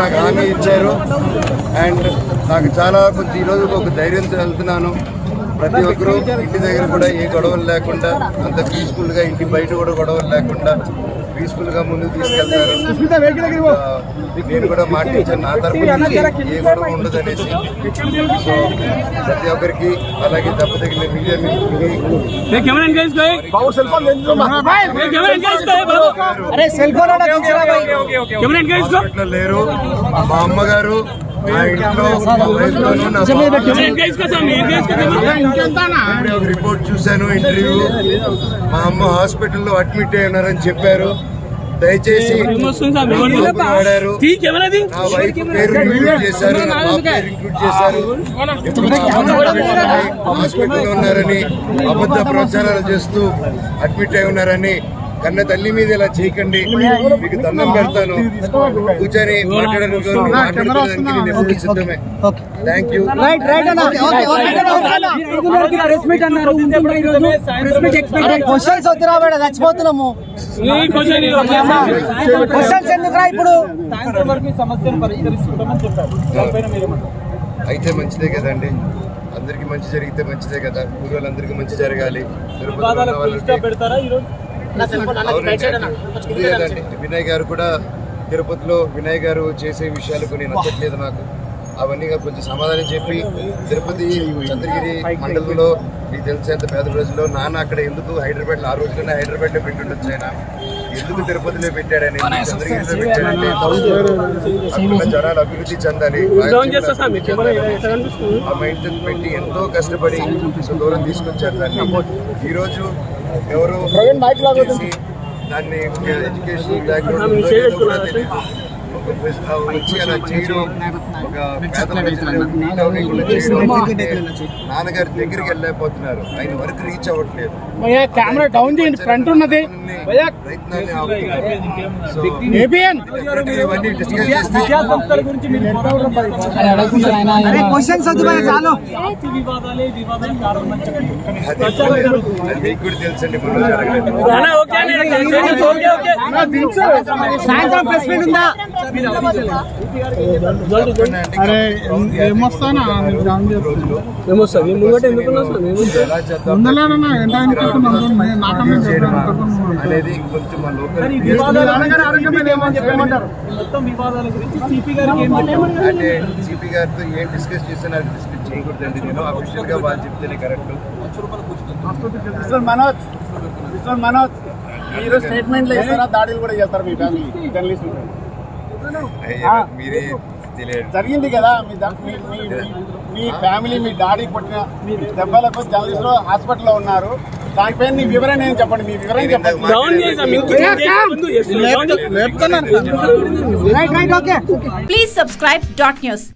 నాకు హామీ ఇచ్చారు. అండ్ నాకు చాలా కొంచెం ఈరోజు ఒక ధైర్యంతో వెళ్తున్నాను. ప్రతి ఒక్కరూ ఇంటి దగ్గర కూడా ఏ గొడవలు లేకుండా అంత పీస్ఫుల్గా ఇంటి బయట కూడా గొడవలు లేకుండా పీస్ఫుల్గా ముందుకు తీసుకెళ్తారు. ఆ, నేను కూడా ఇచ్చాను నా తరపు నుంచి ఏ గొడవ ఉండదు అనేసి సో ప్రతి ఒక్కరికి అలాగే దెబ్బ తగిలిన మీడియా లేరు. మా అమ్మగారు ఇంట్లో మా వైఫ్ నా రిపోర్ట్ చూశాను ఇంటర్వ్యూ. మా అమ్మ హాస్పిటల్లో అడ్మిట్ అయి ఉన్నారని చెప్పారు. దయచేసి లోపల వాడారు నా వైఫ్ పేరు ఇంక్లూడ్ చేశారు. నా బాబు పేరు ఇంక్లూడ్ చేశారు. ఇప్పుడు హాస్పిటల్లో ఉన్నారని అబద్ధ ప్రచారాలు చేస్తూ అడ్మిట్ అయి ఉన్నారని కన్న తల్లి మీద ఇలా చేయకండి. మీకు దండం పెడతాను. కూర్చొని మాట్లాడడానికి సిద్ధమే. థ్యాంక్ యూ క్వశ్చన్స్ వద్దురా మేడ చచ్చిపోతున్నాము. క్వశ్చన్స్ ఎందుకురా ఇప్పుడు? అయితే మంచిదే కదండి. అందరికి మంచి జరిగితే మంచిదే కదా. ఊరు వాళ్ళందరికీ మంచి జరగాలి. తిరుపతిలో వినయ్ గారు కూడా తిరుపతిలో వినయ్ గారు చేసే విషయాలు కొన్ని నచ్చట్లేదు నాకు. అవన్నీ కొంచెం సమాధానం చెప్పి తిరుపతి చంద్రగిరి మండలంలో మీకు తెలిసేంత పేద ప్రజల్లో నాన్న అక్కడ ఎందుకు హైదరాబాద్ ఆ రోజులోనే హైదరాబాద్లో పెట్టుండొచ్చు ఆయన? ఎందుకు తిరుపతిలో పెట్టాడని? చంద్రగిరిలో పెట్టాడంటే అక్కడ జనాలు అభివృద్ధి చెందాలి ఆ మైండ్ సెట్ పెట్టి ఎంతో కష్టపడి దూరం తీసుకొచ్చారు దాన్ని. ఈ రోజు ఎవరు దాన్ని ఎడ్యుకేషన్ బ్యాక్గ్రౌండ్ తెలియదు వచ్చి అలా చేయడం ఒక నాన్నగారి దగ్గరికి వెళ్ళలేకపోతున్నారు. ఆయన వరకు రీచ్ అవ్వట్లేదు. కెమెరా డౌన్ చేయండి. ఫ్రంట్ ఉన్నది. తెలుసండి సాయంత్రం ప్రెస్ మీట్ ఉందా? అరే ఏమొస్తానా? రోజులు ఏమొస్తుంది ముంగట ఎందుకు ఎలా చేద్దాం ఉందలేనన్నా ఎంత అనుకుంటున్నాం నాకన్నా చేయడమా అనేది కొంచెం మన లోకల్ మొత్తం వివాదాల గురించి సిపి గారికి ఏం అంటే సిపి గారితో ఏం డిస్కస్ చేసినా అది డిస్కస్ చేయకూడదండి నేను. అఫీషియల్గా వాళ్ళు చెప్తేనే కరెక్ట్. మనోజ్. మనోజ్. మీరు స్టేట్మెంట్లు ఇస్తారా? దాడులు కూడా చేస్తారు మీ ఫ్యామిలీ జర్నలిస్ట్ మీరే జరిగింది కదా మీ మీ- ఫ్యామిలీ మీ డాడీ కొట్టిన దెబ్బలకు జర్నలిస్టులు హాస్పిటల్లో ఉన్నారు. దానిపైన మీ వివరణ ఏం చెప్పండి? మీ వివరణ చెప్పండి. డౌన్ చేసాం ఇంకో రైట్